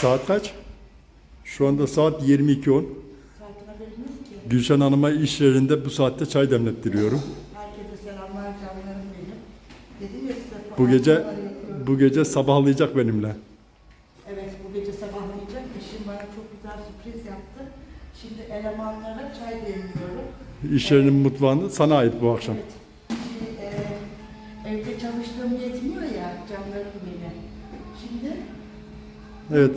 Saat kaç? Şu anda saat 22.10. Saatine vermiyor ki. Gülşen Hanım'a iş yerinde bu saatte çay demlettiriyorum. Herkese selamlar canlarım benim. Dedim ya size. Bu gece bu gece sabahlayacak benimle. Evet bu gece sabahlayacak. Eşim bana çok güzel sürpriz yaptı. Şimdi elemanlara çay demliyorum. İş yerinin mutfağını sana ait bu akşam. Evet. Evet.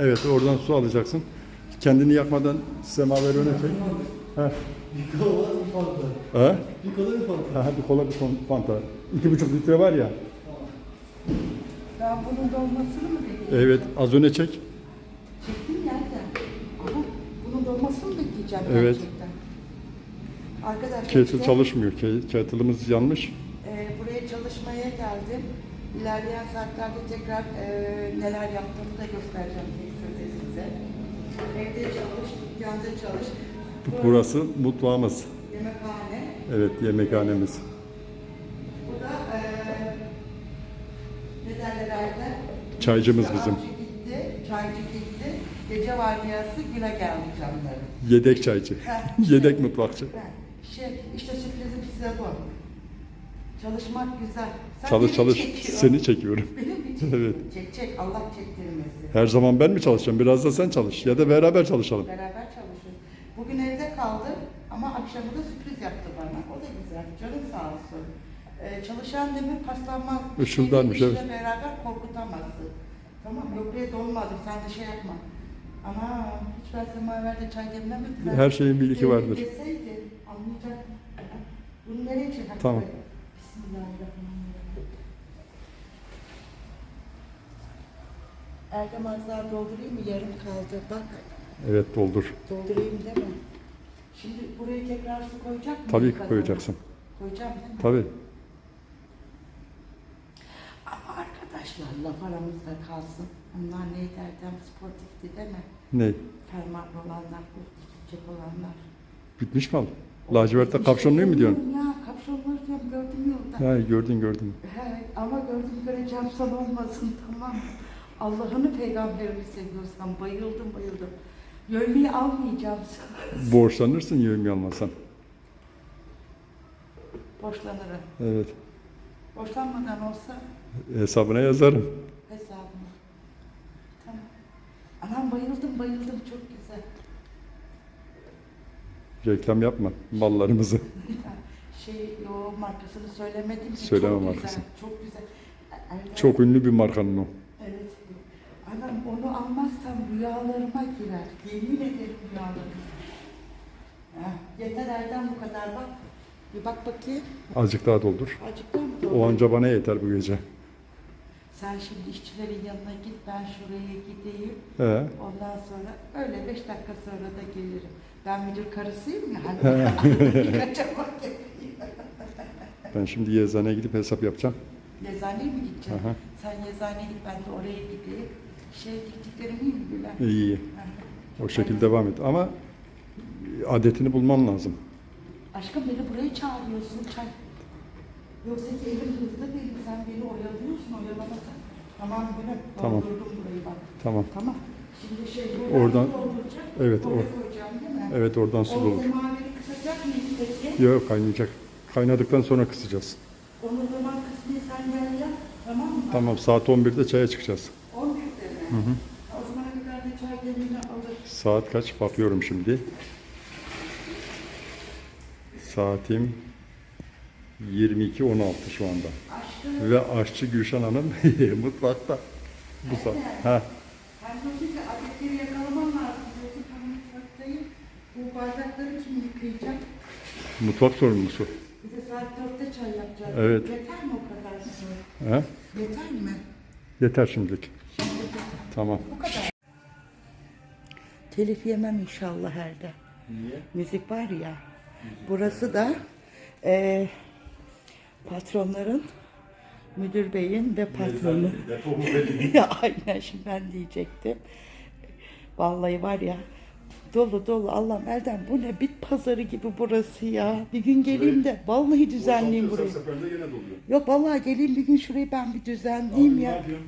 Evet oradan su alacaksın. Kendini yakmadan semaver öne çek. Ha. Bir kola bir fanta. Ha? Bir kola bir fanta. Ha, bir kola bir fanta. İki buçuk litre var ya. ben bunun dolmasını mı bekleyeceğim? Evet az öne çek. Çektim nereden? Ama bunun dolmasını mı bekleyeceğim Evet. gerçekten? Arkadaşlar Kettle çalışmıyor. Ke- Kettle'ımız yanmış. e, buraya çalışmaya geldim. İlerleyen saatlerde tekrar e, neler yaptığımı da göstereceğim size. Evde çalış, dükkanda çalış. Burası mutfağımız. Yemekhane. Evet yemekhanemiz. Bu da e, ne derler? Çaycımız İşte bizim. gitti, çaycı gitti. Gece vardiyası güne geldi canlarım. Yedek çaycı. Yedek mutfakçı. Şey, işte sürprizim size bu. Çalışmak güzel. Sen Çalış beni çalış. çekiyorsun. Seni çekiyorum. Beni mi? Evet. Çek çek Allah çektirmesin. Her zaman ben mi çalışacağım? Biraz da sen çalış. Ya da beraber çalışalım. Beraber çalışıyoruz. Bugün evde kaldı ama akşamı da sürpriz yaptı bana. O da güzel. Canım sağ olsun. Ee, çalışan demir paslanmaz. Şeyle işle evet. beraber korkutamazsın. Tamam yok buraya dolmadım sen de şey yapma. Ama hiç ben semaverde çay demlemedim. Her şeyin bir iki vardır. Deseydi anlayacak. Bunu nereye çek? Hadi Tamam. Erdem az daha doldurayım mı? Yarım kaldı. Bak. Evet doldur. Doldurayım değil mi? Şimdi buraya tekrar su koyacak mı? Tabii ki koyacaksın. Koyacağım değil mi? Tabii. Ama arkadaşlar laf aramızda kalsın. Onlar ne derden sportifti değil mi? Ne? Fermuarlı olanlar, bu dikecek olanlar. Bitmiş mi al? Lacivertte kapşonluyu mu diyorsun? Ya kapşonları diyorum gördüm yolda. Ha gördün gördün. He, ama gördüm göreceğim son olmasın tamam? Allah'ını peygamberini seviyorsan bayıldım bayıldım. Yövmeyi almayacağım sana. Borçlanırsın yevmi almasan. Borçlanırım. Evet. Borçlanmadan olsa Hesabına yazarım. hesabıma. Tamam. Anam bayıldım bayıldım çok güzel. Reklam yapma mallarımızı. Şey o markasını söylemedim ki. Söyleme çok markasını. Güzel, çok güzel. Erdem, Çok ünlü bir markanın o. Evet. Anam onu almazsam rüyalarıma girer. Yemin ederim rüyalarıma. Heh, yeter Erdem bu kadar bak. Bir bak bakayım. Azıcık daha doldur. Acıktın mı? O anca bana yeter bu gece. Sen şimdi işçilerin yanına git ben şuraya gideyim. He. Ondan sonra öyle beş dakika sonra da gelirim. Ben müdür karısıyım ya hani kaçamak yapayım. Ben şimdi yazıhaneye gidip hesap yapacağım. Yazıhaneye mi gideceksin? Aha. Sen yazıhaneye git ben de oraya gideyim. Şey diktiklerim iyi mi Gülen? İyi. O şekilde devam et. Ama adetini bulman lazım. Aşkım beni buraya çağırıyorsun çay. Yoksa ki elim hızlı değil sen beni oyalıyorsun oyalamasan. Tamam Gülen Tamam. doldurdum burayı bak. Tamam. Tamam. Şimdi şey Oradan- dolduracak. Evet, or-? Evet oradan su O semaveri kısacak mıyız peki? Yok kaynayacak. Kaynadıktan sonra kısacağız. Onu zaman kısmı sen gel yap. Tamam mı? Tamam saat 11'de çaya çıkacağız. 11'de mi? O zamana kadar da çay demini alır. Saat kaç? Bakıyorum şimdi. Saatim 22.16 şu anda. Aşkım Ve aşçı Gülşen Hanım mutfakta. Bu saat. Ha. ben diyorsun ki adetleri yakalaman lazım. Diyorsun ben mutfaktayım. Bu bardakları kim yıkayacak? Mutfak sorumlusu. Bir de saat 4'te çay yapacağız. Evet. Yeter mi o kadar size? Ha? Yeter mi? Yeter şimdilik. Şimdi yeter. Tamam. Bu kadar. Telif yemem inşallah herde. Niye? Müzik var ya. Burası da eee, patronların, müdür beyin ve patronu. ya aynen şimdi ben diyecektim. Vallahi var ya dolu dolu Allah'ım Erdem bu ne bit pazarı gibi burası ya. Bir gün geleyim de vallahi düzenleyeyim burayı. seferde yine doluyor. Yok vallahi geleyim bir gün şurayı ben bir düzenleyeyim ya. Bakın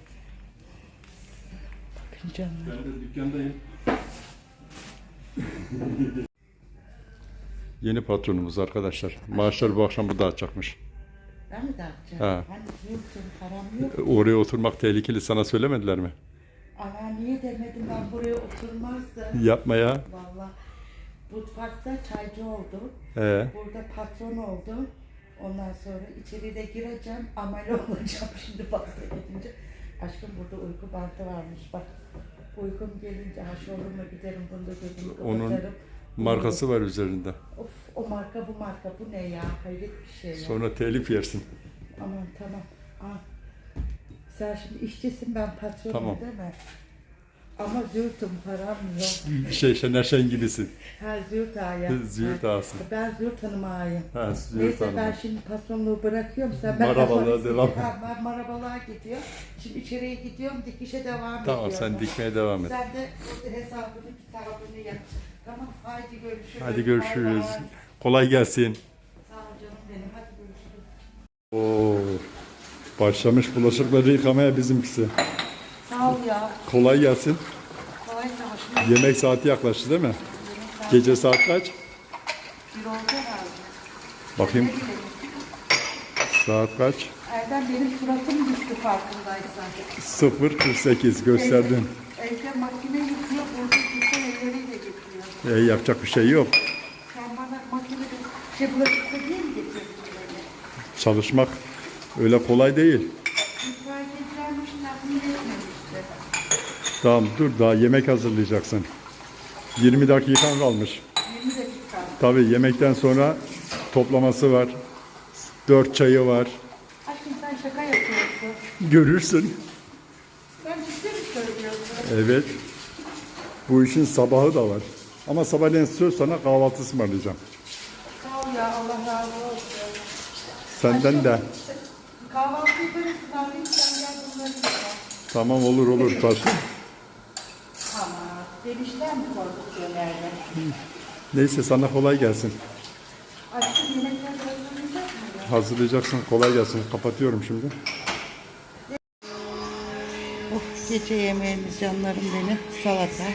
Bakın canlar. Ben de dükkandayım. Yeni patronumuz arkadaşlar. Maaşları bu akşam burada açacakmış. Ben mi dağıtacağım? Ha. Hani yok senin param yok. Oraya oturmak tehlikeli sana söylemediler mi? Ana niye demedim ben buraya oturmazdım. Yapma ya. Valla mutfakta çaycı oldum. Ee, Burada patron oldum. Ondan sonra içeri de gireceğim. Amele olacağım şimdi gidince. Aşkım burada uyku bantı varmış bak. Uykum gelince ha showroom'a giderim bunu da gözümü Onun kapatırım. markası var üzerinde. Of o marka bu marka bu ne ya? Hayret bir şey ya. Sonra telif yersin. Aman tamam. Aa, sen şimdi işçisin ben patronum Tamam. değil mi? Ama zürtüm param yok. Şey Şener Şen gibisin. Ha zürt ağa ya. Züğürt ağasın. Ben zürt hanım ağayım. Ha, Züğürt Neyse ben Hanım. şimdi patronluğu bırakıyorum. Sen ben Marabalığa kafanı- devam. Ha, ben marabalığa gidiyor. Şimdi içeriye gidiyorum dikişe devam Tamam ediyorum. sen dikmeye devam et. Sen de hesabını kitabını yap. Tamam haydi görüşürüz. Hadi Bay görüşürüz. bay. Kolay gelsin. Sağ ol canım benim hadi görüşürüz. Oo. Başlamış bulaşıkları yıkamaya bizimkisi. Sağ ol ya. Kolay gelsin. Kolay gelsin. Yemek saati yaklaştı değil mi? Gece saat kaç? Bir oldu herhalde. Bakayım saat kaç? Erdem benim suratım düştü farkındaysan. 0.48 gösterdim. Evde makine yıkıyor, burada yıkıyor, elleriyle yıkıyor. E, yapacak bir şey yok. Sen bana makinede şey bulaşıkta diye mi getirdin? Çalışmak öyle kolay değil. Tamam dur daha yemek hazırlayacaksın. 20 dakikan kalmış. 20 dakika. Tabii yemekten sonra toplaması var. 4 çayı var. Aşkım sen şaka yapıyorsun. Görürsün. Ben ciddi mi söylüyorsun? Evet. Bu işin sabahı da var. Ama sabahleyin söz sana kahvaltı ısmarlayacağım. Sağ ol ya, Allah razı olsun. Senden de. Kahvaltıyı ben ısmarlayayım, sen gel bunları. Tamam olur olur taşın. Tamam. Demişler mi korkutuyor nerede? Neyse sana kolay gelsin. Aşkım yemekler hazırlanacak mı ya? Hazırlayacaksın. Kolay gelsin. Kapatıyorum şimdi. Of gece yemeğimiz canlarım benim. Salata,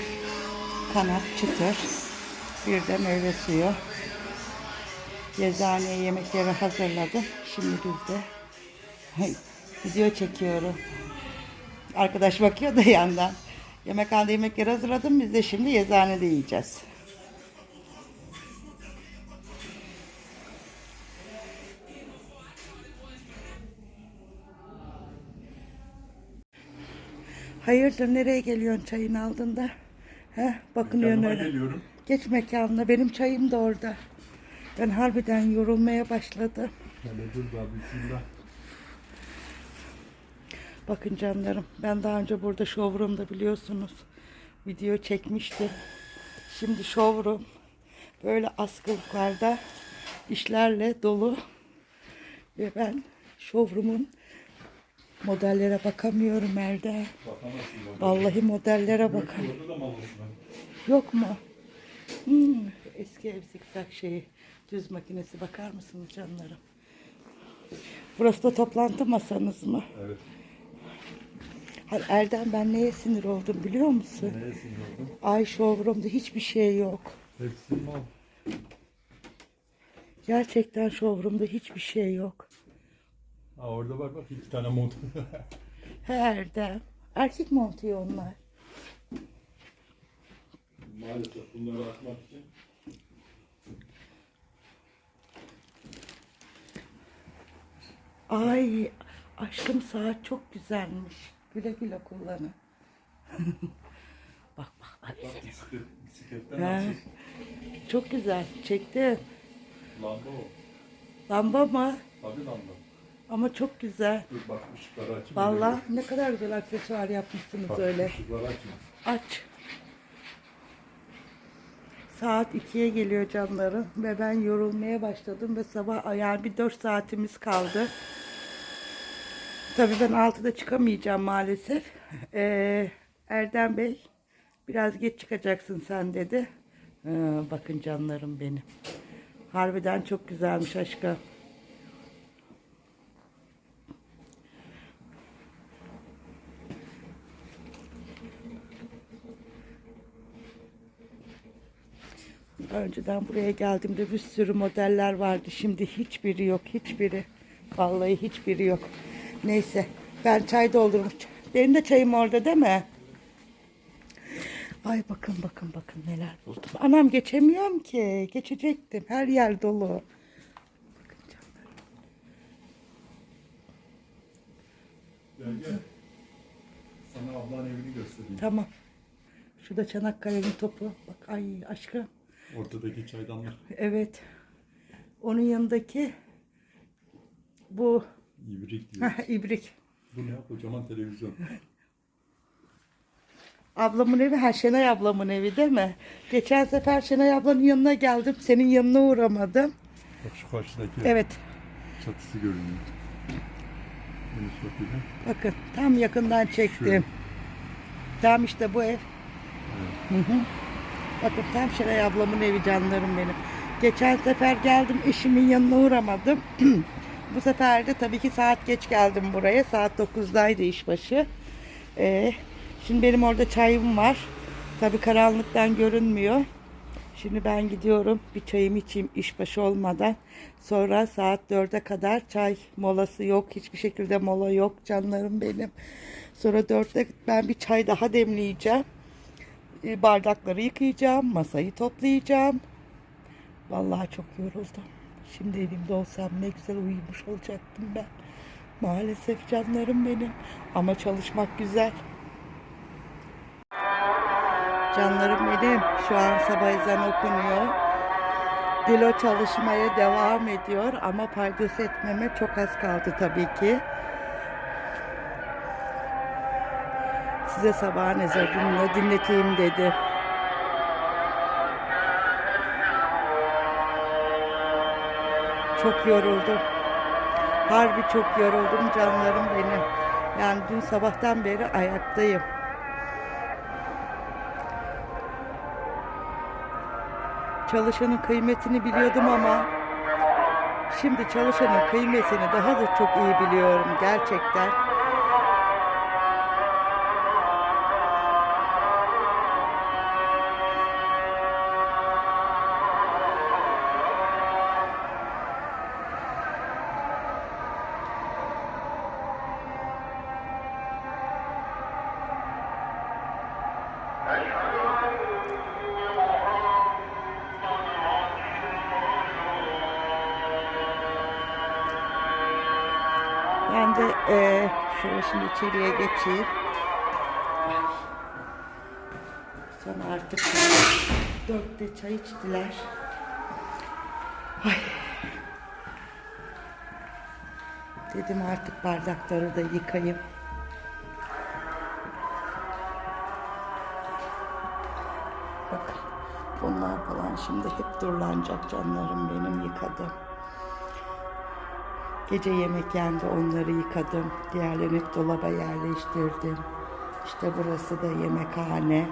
kanat, çıtır. Bir de meyve suyu. Yazıhaneye yemekleri hazırladım. Şimdi biz de video çekiyorum. Arkadaş bakıyor da yandan. Yemekhanede yemekleri hazırladım. Biz de şimdi yazıhanede yiyeceğiz. Hayırdır nereye geliyorsun çayını aldın da? He, bakınıyorsun öyle. geliyorum. Geç mekanına benim çayım da orada. Ben harbiden yorulmaya başladım. Hele dur bismillah. Bakın canlarım ben daha önce burada showroom'da biliyorsunuz video çekmiştim. Şimdi showroom böyle askılıklarda işlerle dolu ve ben showroom'un modellere bakamıyorum Erdem. Vallahi modellere bakamıyorum. Yok mu? Hmm, eski ev zikzak şeyi. Düz makinesi bakar mısınız canlarım? Burası da toplantı masanız mı? Evet. Erdem ben neye sinir oldum biliyor musun? Neye sinir oldun? Ay showroom'da hiçbir şey yok. Hepsi mal. Gerçekten showroom'da hiçbir şey yok. Ha orada bak bak iki tane mont. He Erdem. Erkek montuyor onlar. Maalesef bunları açmak için. Ay aşkım saat çok güzelmiş. Güle güle kullanın. bak bak bak. Bisiklet, bisikletten He. Çok güzel. Çekti. Lamba o. Lamba mı? Tabii lamba. Ama çok güzel. Dur bak ışıkları açayım. Vallahi ne kadar güzel aksesuar yapmışsınız Bak, öyle. Işıkları açayım. Aç. Saat 2'ye geliyor canlarım ve ben yorulmaya başladım ve sabah yani bir 4 saatimiz kaldı. Tabii ben 6'da çıkamayacağım maalesef. Ee, Erdem Bey biraz geç çıkacaksın sen dedi. Ee, bakın canlarım benim. Harbiden çok güzelmiş aşka. Önceden buraya geldiğimde bir sürü modeller vardı. Şimdi hiçbiri yok. Hiçbiri. Vallahi hiçbiri yok. Neyse, ben çay doldurmuş. Benim de çayım orada değil mi? Ay bakın bakın bakın neler buldum. Anam geçemiyorum ki. Geçecektim. Her yer dolu. Bakın. Gel gel. Sana ablanın evini göstereyim. Tamam. Şurada Çanakkale'nin topu. Bak ay aşkım. Ortadaki çaydanlık. Evet. Onun yanındaki bu İbrik diyor. ibrik. Bu ne? Kocaman televizyon. Ablamın evi, ha Şenay ablamın evi değil mi? Geçen sefer Şenay ablanın yanına geldim. Senin yanına uğramadım. Bak şu karşıdaki Evet. çatısı görünüyor. Bakın tam yakından çektim. Tam işte bu ev. Hı hı. Bakın tam Şenay ablamın evi canlarım benim. Geçen sefer geldim eşimin yanına uğramadım. bu sefer de tabii ki saat geç geldim buraya. Saat 9'daydı işbaşı. Ee, şimdi benim orada çayım var. Tabii karanlıktan görünmüyor. Şimdi ben gidiyorum bir çayımı içeyim işbaşı olmadan. Sonra saat 4'e kadar çay molası yok. Hiçbir şekilde mola yok canlarım benim. Sonra 4'te ben bir çay daha demleyeceğim. E, Bardakları yıkayacağım. Masayı toplayacağım. Vallahi çok yoruldum. Şimdi evimde olsam ne güzel uyumuş olacaktım ben. Maalesef canlarım benim. Ama çalışmak güzel. Canlarım benim. Şu an sabah ezan okunuyor. Dilo çalışmaya devam ediyor ama paydos etmeme çok az kaldı tabii ki. Size sabahın ezanını dinleteyim dedi. Çok yoruldum. Harbi çok yoruldum canlarım benim. Yani dün sabahtan beri ayaktayım. Çalışanın kıymetini biliyordum ama şimdi çalışanın kıymetini daha da çok iyi biliyorum gerçekten. Ben de eee şöyle şimdi içeriye geçeyim. Sonra artık dörtte çay içtiler. Ay. Dedim artık bardakları da yıkayayım. Bak bunlar falan şimdi hep durulanacak canlarım benim yıkadım. Gece yemek yendi onları yıkadım. Diğerlerini dolaba yerleştirdim. İşte burası da yemekhane.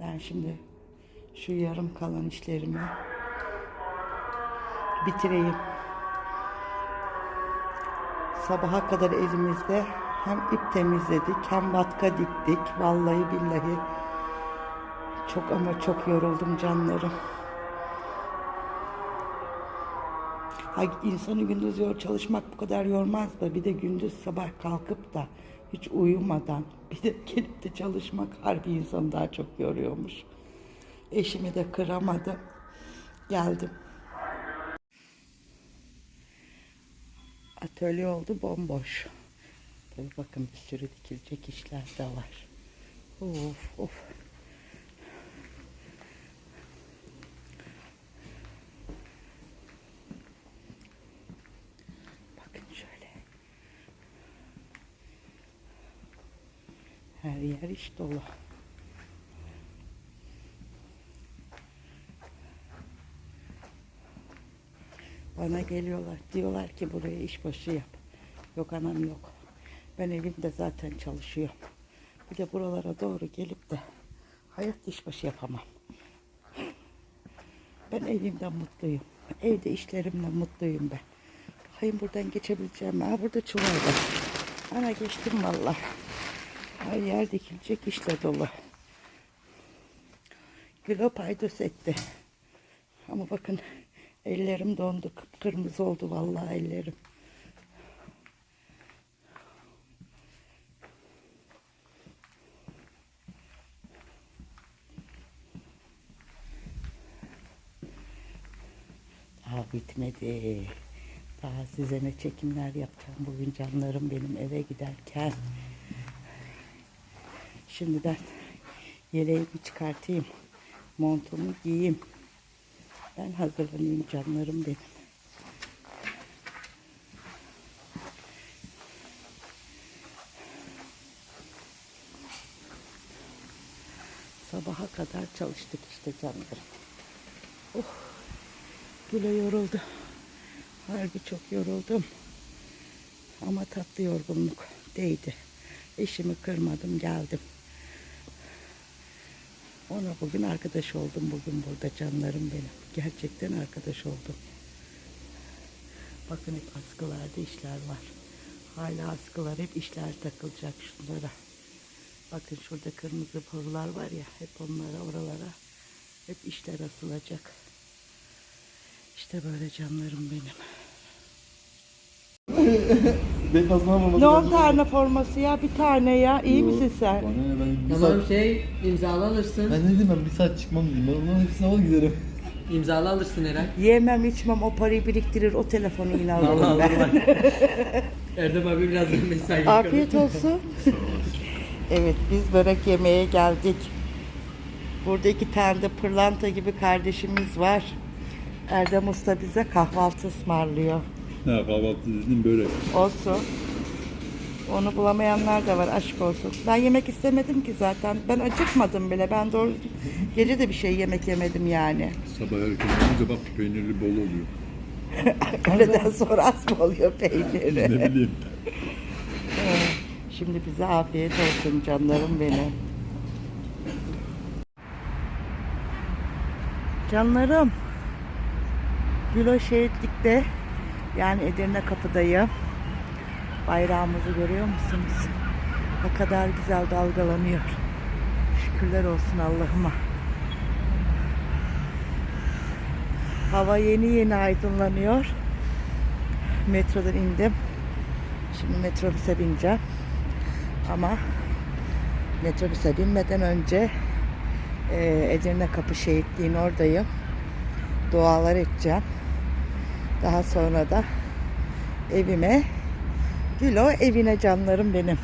Ben şimdi şu yarım kalan işlerimi bitireyim. Sabaha kadar elimizde hem ip temizledik hem matka diktik. Vallahi billahi çok ama çok yoruldum canlarım. Ay insanı gündüz yor çalışmak bu kadar yormaz da bir de gündüz sabah kalkıp da hiç uyumadan bir de gelip de çalışmak harbi insanı daha çok yoruyormuş. Eşimi de kıramadım. Geldim. Atölye oldu bomboş. Tabii bakın bir sürü dikilecek işler de var. Of of. Bakın şöyle. Her yer iş dolu. Bana geliyorlar. Diyorlar ki buraya işbaşı yap. Yok anam yok. Ben evimde zaten çalışıyorum. Bir de buralara doğru gelip de hayat işbaşı yapamam. Ben evimden mutluyum. Evde işlerimle mutluyum ben. Bakayım buradan geçebileceğim? Ha burada çuval var. Ana geçtim valla. Her yer dikilecek işle dolu. Kilo paydos etti. Ama bakın ellerim dondu. Kıpkırmızı oldu vallahi ellerim. Daha bitmedi. Daha size ne çekimler yapacağım bugün canlarım benim eve giderken. Şimdiden yeleğimi çıkartayım. Montumu giyeyim. Ben hazırlanayım canlarım benim. Sabaha kadar çalıştık işte canlarım. Oh, Güle yoruldu. Harbi çok yoruldum. Ama tatlı yorgunluk değdi. Eşimi kırmadım geldim. Ona bugün arkadaş oldum bugün burada canlarım benim. Gerçekten arkadaş oldum. Bakın hep askılarda işler var. Hala askılar hep işler takılacak şunlara. Bakın şurada kırmızı pırlar var ya hep onlara oralara hep işler asılacak. İşte böyle canlarım benim. Ne on tane forması ya? Bir tane ya. İyi misin sen? Bana ne ben bir Tamam saat... şey imzalı alırsın. Ben ne diyeyim ben bir saat çıkmam dedim. Ben onların hepsine al giderim. İmzalı alırsın Eren. Yemem içmem o parayı biriktirir o telefonu yine alırım ben. Erdem abi biraz da mesai Afiyet olsun. evet biz börek yemeye geldik. Burada iki tane de pırlanta gibi kardeşimiz var. Erdem Usta bize kahvaltı ısmarlıyor. Ne kahvaltı dedim böyle. Olsun. Onu bulamayanlar da var aşk olsun. Ben yemek istemedim ki zaten. Ben acıkmadım bile. Ben doğru gece de bir şey yemek yemedim yani. Sabah erken olunca bak peynirli bol oluyor. Öğleden sonra az mı oluyor peyniri? Ne bileyim. Şimdi bize afiyet olsun canlarım benim. Canlarım. Gülo Şehitlik'te yani Edirne kapıdayım. Bayrağımızı görüyor musunuz? Ne kadar güzel dalgalanıyor. Şükürler olsun Allah'ıma. Hava yeni yeni aydınlanıyor. Metrodan indim. Şimdi metrobüse bineceğim. Ama metrobüse binmeden önce e, Edirne Kapı Şehitliği'nin oradayım. Dualar edeceğim. Daha sonra da evime Gülo evine canlarım benim.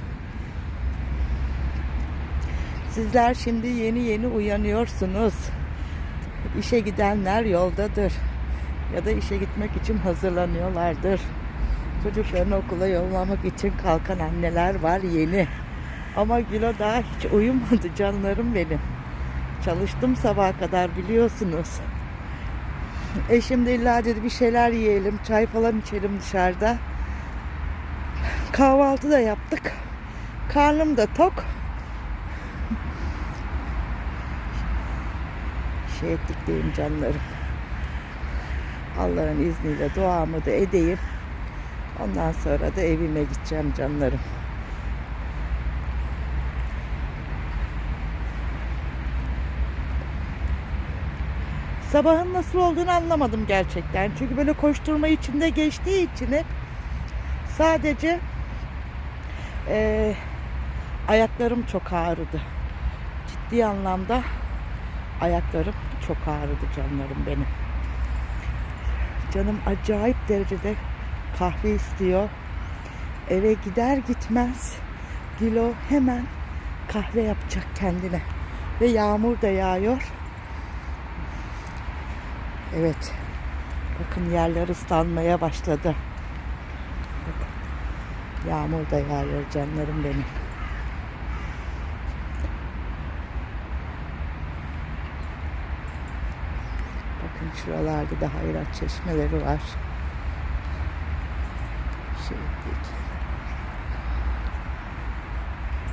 Sizler şimdi yeni yeni uyanıyorsunuz. İşe gidenler yoldadır. Ya da işe gitmek için hazırlanıyorlardır. Çocuklarını okula yollamak için kalkan anneler var yeni. Ama Gülo daha hiç uyumadı canlarım benim. Çalıştım sabaha kadar biliyorsunuz. Eşim de illa dedi bir şeyler yiyelim, çay falan içelim dışarıda. Kahvaltı da yaptık. Karnım da tok. Şey ettikleyim canlarım. Allah'ın izniyle duamı da edeyim. Ondan sonra da evime gideceğim canlarım. Sabahın nasıl olduğunu anlamadım gerçekten. Çünkü böyle koşturma içinde geçtiği için hep sadece eee, ayaklarım çok ağrıdı. Ciddi anlamda ayaklarım çok ağrıdı canlarım benim. Canım acayip derecede kahve istiyor. Eve gider gitmez Dilo hemen kahve yapacak kendine. Ve yağmur da yağıyor. Evet. Bakın yerler ıslanmaya başladı. Yağmur da yağıyor canlarım benim. Bakın şuralarda da hayrat çeşmeleri var. Şehitlik.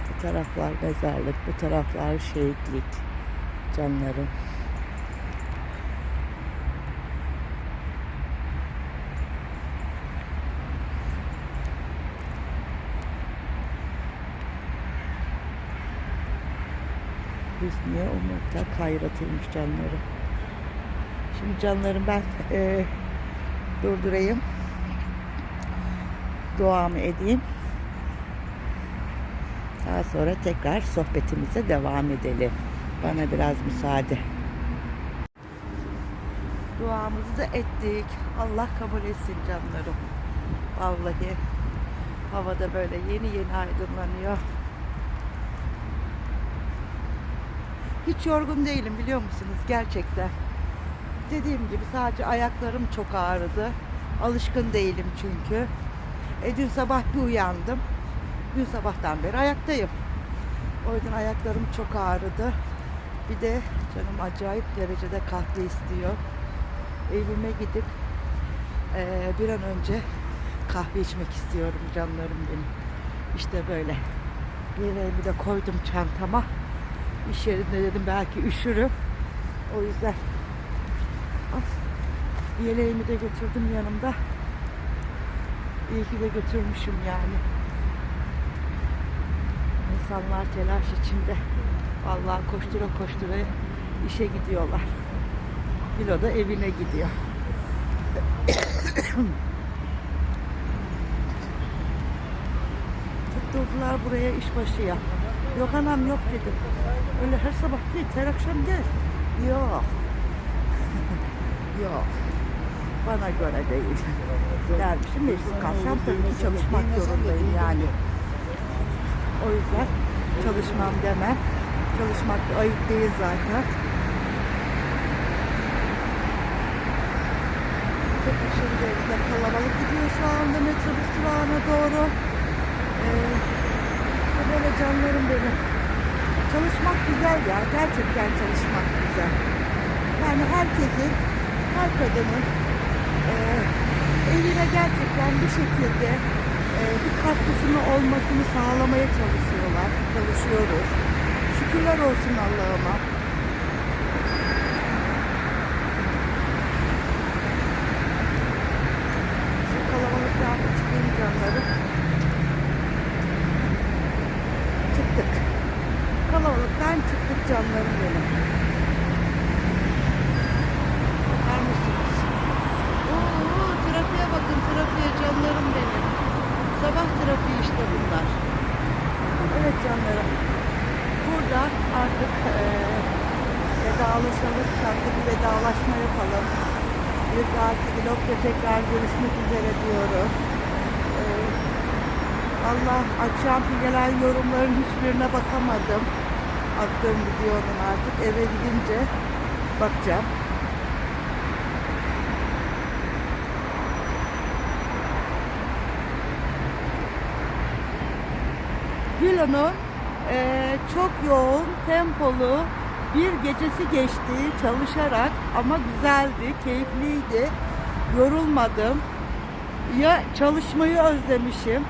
Bu taraflar mezarlık, bu taraflar şehitlik. Canlarım. Hüsniye Umut'a kayratılmış canlarım. Şimdi canlarım ben e, durdurayım. Duamı edeyim. Daha sonra tekrar sohbetimize devam edelim. Bana biraz müsaade. Duamızı da ettik. Allah kabul etsin canlarım. Vallahi havada böyle yeni yeni aydınlanıyor. Hiç yorgun değilim biliyor musunuz gerçekten. Dediğim gibi sadece ayaklarım çok ağrıdı. Alışkın değilim çünkü. E dün sabah bir uyandım. Dün sabahtan beri ayaktayım. O yüzden ayaklarım çok ağrıdı. Bir de canım acayip derecede kahve istiyor. Evime gidip eee, bir an önce kahve içmek istiyorum canlarım benim. İşte böyle. Yemeğimi de koydum çantama. İş yerinde dedim belki üşürüm. O yüzden Of. Yeleğimi de götürdüm yanımda. İyi ki de götürmüşüm yani. İnsanlar telaş içinde. Vallahi koştura koştura işe gidiyorlar. Bilo da evine gidiyor. Tutturdular buraya işbaşıya. Yok anam yok dedim. Öyle her sabah değil, her akşam gel. Yok. yok. Bana göre değil. Dermişim mecbur kalsam tabii ki çalışmak zorundayım yani. O yüzden çalışmam demem. Çalışmak ayıp değil zaten. Çok derecede kalabalık gidiyor şu anda metrobüs durağına doğru. Ee, böyle canlarım benim. Çalışmak güzel ya. Gerçekten çalışmak güzel. Yani herkesin, her kadının e, evine gerçekten bir şekilde e, bir katkısını olmasını sağlamaya çalışıyorlar. Çalışıyoruz. Şükürler olsun Allah'ıma. Şu kalabalıklarda çıkayım canları. Çıktık. Kalabalıktan çıktık canlarım benim. Bakar mısınız? Oo, trafiğe bakın trafiğe canlarım benim. Sabah trafiği işte bunlar. Evet canlarım. Burada artık eee vedalaşalım. Tatlı bir vedalaşma yapalım. Bir dahaki vlogda tekrar görüşmek üzere diyorum. Eee, Allah akşam gelen yorumların hiçbirine bakamadım. Attığım videonun artık eve gidince bakacağım. Gülo'nun eee, çok yoğun, tempolu bir gecesi geçti çalışarak ama güzeldi, keyifliydi. Yorulmadım. Ya çalışmayı özlemişim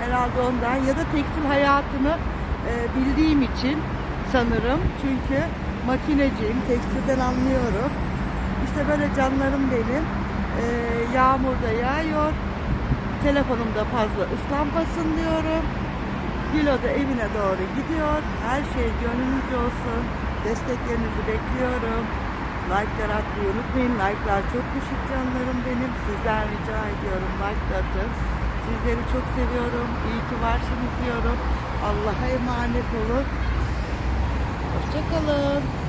herhalde ondan ya da tekstil hayatını eee, bildiğim için sanırım. Çünkü makineciyim, tekstilden anlıyorum. İşte böyle canlarım benim. Eee yağmur da yağıyor. Telefonumda fazla ıslanmasın diyorum. Gilo da evine doğru gidiyor. Her şey gönlünüzce olsun. Desteklerinizi bekliyorum. Like'lar atmayı unutmayın. Like'lar çok düşük canlarım benim. Sizden rica ediyorum. Like atın. Sizleri çok seviyorum. İyi ki varsınız diyorum. Allah'a emanet olun. Hoşçakalın.